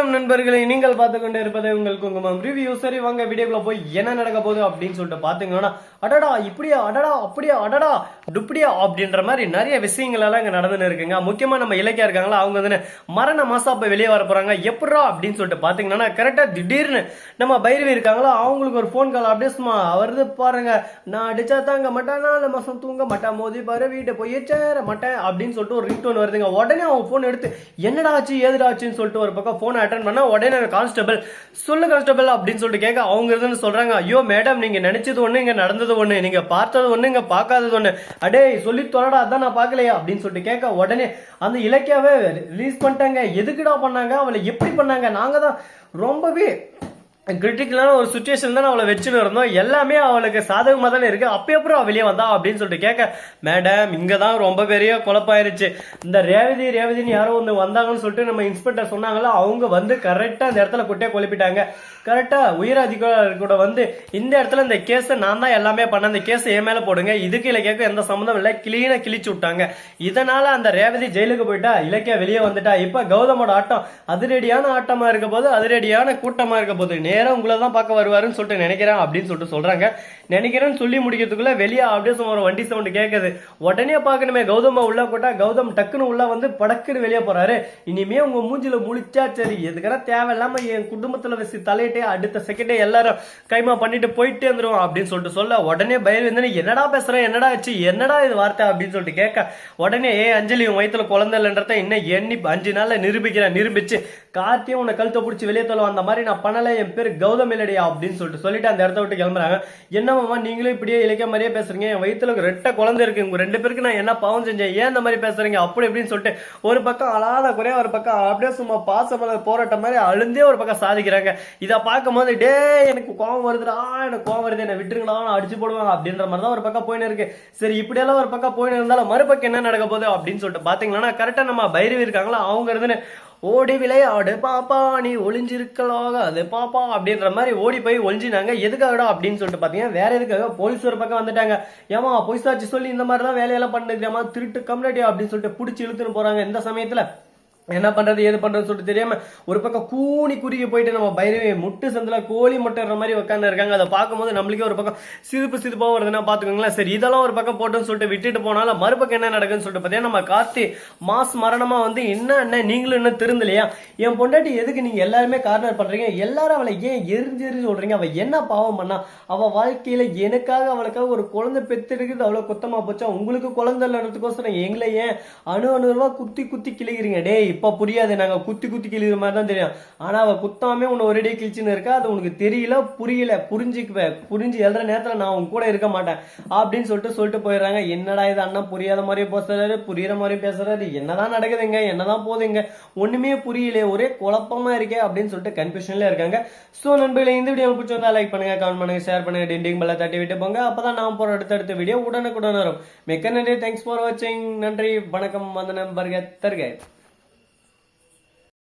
வணக்கம் நண்பர்களை. நீங்கள் பார்த்து கொண்டு இருப்பது உங்கள் குங்குமம் ரிவ்யூ சரி வாங்க வீடியோக்குள்ள போய் என்ன நடக்க போகுது அப்படின்னு சொல்லிட்டு பாத்தீங்கன்னா அடடா இப்படியா அடடா அப்படியா அடடா டுப்படியா அப்படின்ற மாதிரி நிறைய விஷயங்கள் எல்லாம் இங்க நடந்துன்னு இருக்குங்க. முக்கியமா நம்ம இலக்கியா இருக்காங்களா அவங்க வந்து மரண மாசா இப்ப வெளியே வர போறாங்க. எப்படா அப்படின்னு சொல்லிட்டு பாத்தீங்கன்னா கரெக்டா திடீர்னு நம்ம பைரவி இருக்காங்களா அவங்களுக்கு ஒரு ஃபோன் கால் அப்படியே சும்மா அவரது பாருங்க. நான் அடிச்சா தாங்க மாட்டேன் நாலு மாசம் தூங்க மாட்டேன் மோதி பாரு வீட்டை போய் சேர மாட்டேன் அப்படின்னு சொல்லிட்டு ஒரு ரிங்டோன் வருதுங்க. உடனே அவங்க ஃபோன் எடுத்து என்னடா ஆச்சு ஏதுடா ஆச்சுன்னு சொல்லிட்டு ஒரு பக்கம் ஃபோனை அட்டன் பண்ணா உடனே கான்ஸ்டபிள் சொல்லு கான்ஸ்டபிள் அப்படின்னு சொல்லிட்டு கேட்க அவங்க இருந்து சொல்றாங்க. ஐயோ மேடம் நீங்க நினைச்சது ஒண்ணு இங்க நடந்தது ஒண்ணு நீங்க பார்த்தது ஒண்ணு இங்க பார்க்காதது ஒண்ணு. அடே சொல்லி தொலடா அதான் நான் பார்க்கலையா அப்படின்னு சொல்லிட்டு கேட்க உடனே அந்த இலக்கியாவே ரிலீஸ் பண்ணிட்டாங்க. எதுக்குடா பண்ணாங்க? அவளை எப்படி பண்ணாங்க? நாங்க தான் ரொம்பவே கிரிட்டிக்கலான ஒரு சுச்சுவேஷன் தான் அவளை வச்சுன்னு இருந்தோம். எல்லாமே அவளுக்கு சாதகமாக தானே இருக்கு. அப்போ அப்புறம் அவள் வெளியே வந்தா அப்படின்னு சொல்லிட்டு கேட்க மேடம் இங்கே தான் ரொம்ப பெரிய குழப்பாயிருச்சு இந்த ரேவதி ரேவதின்னு யாரோ ஒன்று வந்தாங்கன்னு சொல்லிட்டு நம்ம இன்ஸ்பெக்டர் சொன்னாங்களோ அவங்க வந்து கரெக்டாக அந்த இடத்துல கொட்டே குழப்பிட்டாங்க கரெக்டாக உயர் அதிகாரி கூட வந்து இந்த இடத்துல இந்த கேஸை நான் தான் எல்லாமே பண்ண அந்த கேஸை என் மேலே போடுங்க. இதுக்கு இலக்கியாவுக்கு எந்த சம்மந்தம் இல்லை. கிளீனாக கிழிச்சு விட்டாங்க. இதனால் அந்த ரேவதி ஜெயிலுக்கு போயிட்டா இலக்கியா வெளியே வந்துட்டா. இப்போ கௌதமோட ஆட்டம் அதிரடியான ஆட்டமாக இருக்க போது அதிரடியான கூட்டமாக இருக்க போது நேராக உங்களை தான் பார்க்க வருவாருன்னு சொல்லிட்டு நினைக்கிறேன் அப்படின்னு சொல்லிட்டு சொல்கிறாங்க நினைக்கிறேன்னு சொல்லி முடிக்கிறதுக்குள்ளே வெளியே அப்படியே சும்மா ஒரு வண்டி சவுண்டு கேட்குது உடனே பார்க்கணுமே கௌதம உள்ளே போட்டால் கௌதம் டக்குன்னு உள்ளே வந்து படக்குன்னு வெளியே போகிறாரு இனிமே உங்கள் மூஞ்சியில் முழிச்சா சரி எதுக்கெல்லாம் தேவையில்லாமல் என் குடும்பத்தில் வச்சு தலையிட்டே அடுத்த செகண்டே எல்லாரும் கைமா பண்ணிட்டு போயிட்டே வந்துருவோம் அப்படின்னு சொல்லிட்டு சொல்ல உடனே பயிர் வந்து என்னடா பேசுகிறேன் என்னடா ஆச்சு? என்னடா இது வார்த்தை? அப்படின்னு சொல்லிட்டு கேட்க உடனே ஏ அஞ்சலி உன் வயித்துல குழந்தை இல்லைன்றத இன்னும் எண்ணி அஞ்சு நாளில் நிரூபிக்கிறேன் நிரூபிச்சு கார்த்தியும் உன்னை கழுத்தை பிடிச்சி வெளியே தள்ளுவோம் அந்த மாதிரி நான் பண்ணலை என் பேர் கௌதம் இல்லடியா அப்படின்னு சொல்லிட்டு சொல்லிட்டு அந்த இடத்த விட்டு கிளம்புறாங்க. என்னமாமா நீங்களும் இப்படியே இலக்கிய மாதிரியே பேசுறீங்க? என் வயிற்றுல ரெட்ட குழந்தை இருக்கு. உங்க ரெண்டு பேருக்கு நான் என்ன பாவம் செஞ்சேன்? ஏன் இந்த மாதிரி பேசுறீங்க? அப்படி இப்படின்னு சொல்லிட்டு ஒரு பக்கம் அழாத குறையா ஒரு பக்கம் அப்படியே சும்மா பாசமல போராட்டம் மாதிரி அழுந்தே ஒரு பக்கம் சாதிக்கிறாங்க. இதை பார்க்கும்போது டே எனக்கு கோவம் வருதுடா எனக்கு கோவம் வருது என்ன விட்டுருங்களா நான் அடிச்சு போடுவாங்க அப்படின்ற மாதிரி தான் ஒரு பக்கம் போயின்னு இருக்கு. சரி இப்படியெல்லாம் ஒரு பக்கம் போயின்னு இருந்தாலும் மறுபக்கம் என்ன நடக்க போகுது அப்படின்னு சொல்லிட்டு பாத்தீங்கன்னா கரெக்டா நம்ம பைரவி இருக்காங்களா? அவங்க இருந்து ஓடி விளையாடு பாப்பா நீ ஒளிஞ்சிருக்கலாக அது பாப்பா அப்படின்ற மாதிரி ஓடி போய் ஒளிஞ்சினாங்க. எதுக்காகடா அப்படின்னு சொல்லிட்டு பாத்தீங்கன்னா வேற எதுக்காக? போலீஸ் ஒரு பக்கம் வந்துட்டாங்க. ஏமா பொய்சாட்சி சொல்லி இந்த மாதிரி தான் வேலையெல்லாம் பண்ணுறேமா திருட்டு கம்யூனிட்டி அப்படின்னு சொல்லிட்டு பிடிச்சி இழுத்துன்னு போறாங்க. இந்த சமயத்தில் என்ன பண்றது ஏது பண்றதுன்னு சொல்லிட்டு தெரியாம ஒரு பக்கம் கூனி குறுகி போயிட்டு நம்ம பைரவி முட்டு சந்தில கோழி முட்டைற மாதிரி உட்காந்து இருக்காங்க. அதை பார்க்கும்போது நம்மளுக்கே ஒரு பக்கம் சிரிப்பு சிரிப்பாக வருதுன்னா பாத்துக்கோங்களேன் சரி இதெல்லாம் ஒரு பக்கம் போட்டுன்னு சொல்லிட்டு விட்டுட்டு போனாலும் மறுபக்கம் என்ன நடக்குன்னு சொல்லிட்டு பார்த்தீங்கன்னா நம்ம கார்த்தி மாஸ் மரணமா வந்து என்ன என்ன நீங்களும் இன்னும் திருந்தலையா? என் பொண்டாட்டி எதுக்கு நீங்க எல்லாருமே கார்னர் பண்றீங்க? எல்லாரும் அவளை ஏன் எரிஞ்சு எரிஞ்சு சொல்றீங்க அவள் என்ன பாவம் பண்ணா? அவ வாழ்க்கையில எனக்காக அவளுக்காக ஒரு குழந்தை பெத்தெடுக்குது அவ்வளவு குத்தமா போச்சா? உங்களுக்கு குழந்தை இல்லைன்றதுக்கோசரம் எங்களை ஏன் அணு அணு ரூபா குத்தி குத்தி கிழிக்கிறீங்க? டேய் இப்போ புரியாது. நாங்க குத்தி குத்தி கிழிக்கிற மாதிரி தான் தெரியும். ஆனா அவ குத்தாமே உன்னை ஒரேடியே கிழிச்சுன்னு இருக்கா? அது உனக்கு தெரியல புரியல. புரிஞ்சுக்குவேன் புரிஞ்சு எழுற நேரத்துல நான் உன் கூட இருக்க மாட்டேன். அப்படின்னு சொல்லிட்டு சொல்லிட்டு போயிடுறாங்க. என்னடா இது அண்ணா புரியாத மாதிரியே பேசுறாரு புரியுற மாதிரியும் பேசுறாரு. என்னதான் நடக்குதுங்க? என்னதான் போகுதுங்க ஒண்ணுமே புரியல ஒரே குழப்பமா இருக்கே அப்படின்னு சொல்லிட்டு கன்ஃபியூஷன்ல இருக்காங்க. சோ நண்பர்களே இந்த வீடியோ பிடிச்சி வந்தா லைக் பண்ணுங்க கமெண்ட் பண்ணுங்க ஷேர் பண்ணுங்க டிண்டிங் பல்ல தட்டி விட்டு போங்க. அப்பதான் நான் போற அடுத்தடுத்த வீடியோ உடனுக்குடன் வரும். மிக்க நன்றி. தேங்க்ஸ் ஃபார் வாட்சிங் நன்றி. வணக்கம். வந்தனம் பர்க தருக.